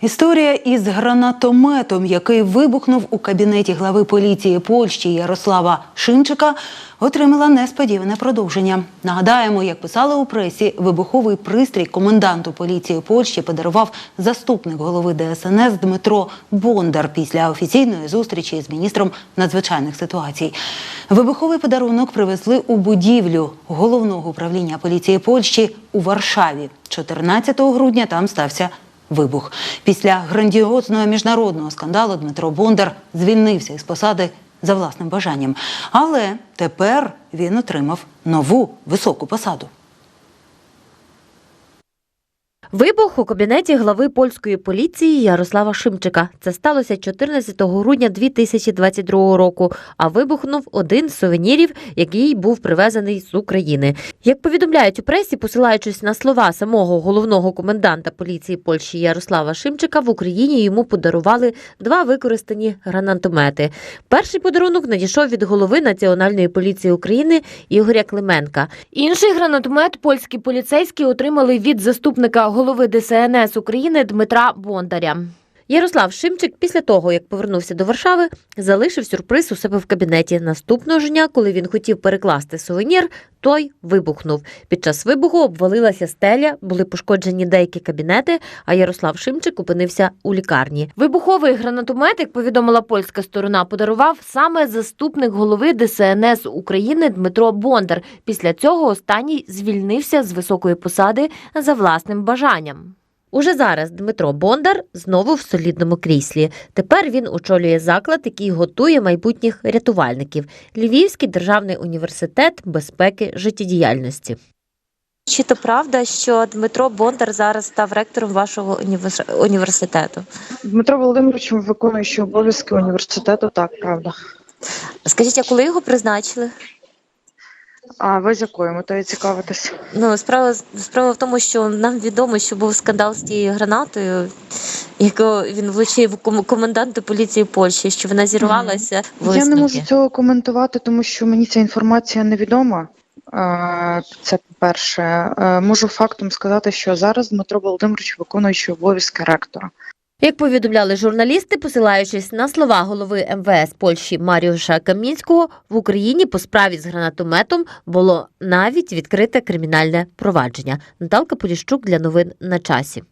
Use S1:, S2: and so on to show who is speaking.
S1: Історія із гранатометом, який вибухнув у кабінеті глави поліції Польщі Ярослава Шимчика, отримала несподіване продовження. Нагадаємо, як писали у пресі, вибуховий пристрій коменданту поліції Польщі подарував заступник голови ДСНС Дмитро Бондар після офіційної зустрічі з міністром надзвичайних ситуацій. Вибуховий подарунок привезли у будівлю головного управління поліції Польщі у Варшаві. 14 грудня там стався вибух. Після грандіозного міжнародного скандалу Дмитро Бондар звільнився із посади за власним бажанням. Але тепер він отримав нову високу посаду.
S2: Вибух у кабінеті глави польської поліції Ярослава Шимчика. Це сталося 14 грудня 2022 року. А вибухнув один з сувенірів, який був привезений з України. Як повідомляють у пресі, посилаючись на слова самого головного коменданта поліції Польщі Ярослава Шимчика, в Україні йому подарували два використані гранатомети. Перший подарунок надійшов від голови Національної поліції України Ігоря Клименка. Інший гранатомет польські поліцейські отримали від заступника голови ДСНС України Дмитра Бондаря. Ярослав Шимчик після того, як повернувся до Варшави, залишив сюрприз у себе в кабінеті. Наступного ж дня, коли він хотів перекласти сувенір, той вибухнув. Під час вибуху обвалилася стеля, були пошкоджені деякі кабінети, а Ярослав Шимчик опинився у лікарні. Вибуховий гранатомет, як повідомила польська сторона, подарував саме заступник голови ДСНС України Дмитро Бондар. Після цього останній звільнився з високої посади за власним бажанням. Уже зараз Дмитро Бондар знову в солідному кріслі. Тепер він очолює заклад, який готує майбутніх рятувальників Львівський державний університет безпеки життєдіяльності. Чи то правда, що Дмитро Бондар зараз став ректором вашого універ- університету?
S3: Дмитро Володимирович, виконуючий обов'язки університету, так, правда.
S2: Скажіть, а коли його призначили?
S3: А ви з якою метою цікавитесь?
S2: Ну, справа справа в тому, що нам відомо, що був скандал з тією гранатою, яку він влучив ком- коменданту поліції Польщі, що вона зірвалася. в
S3: Я не можу цього коментувати, тому що мені ця інформація невідома. Це по-перше. Е, Можу фактом сказати, що зараз Дмитро Володимирович виконуючий обов'язки ректора.
S2: Як повідомляли журналісти, посилаючись на слова голови МВС Польщі Маріуша Камінського, в Україні по справі з гранатометом було навіть відкрите кримінальне провадження. Наталка Поліщук для новин на часі.